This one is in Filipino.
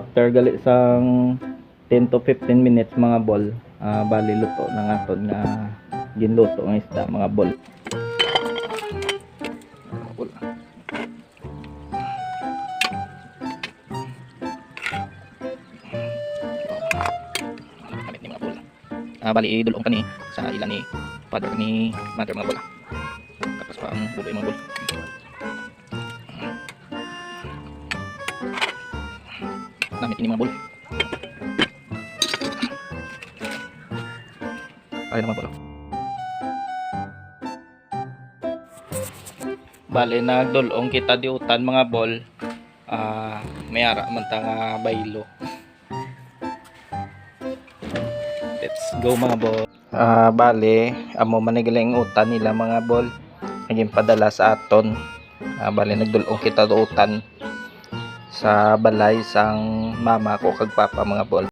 after gali sang 10 to 15 minutes mga bol ah, bali luto na nga to nga ginluto ng isda mga bol bol. Ah, bali idulong kani sa ilan ni father ni mother mga bol. Tapos pa ang buloy mga bol. Gamit ini mga bol. Ay naman pala. Bale nagdulong kita diutan mga bol. Ah, mayara man ta nga baylo. Let's go mga bol. Ah, bale amo manigaling utan nila mga bol. Naging padala sa aton. Ah, bale nagdulong kita diutan sa balay sang mama ko kag papa mga bol.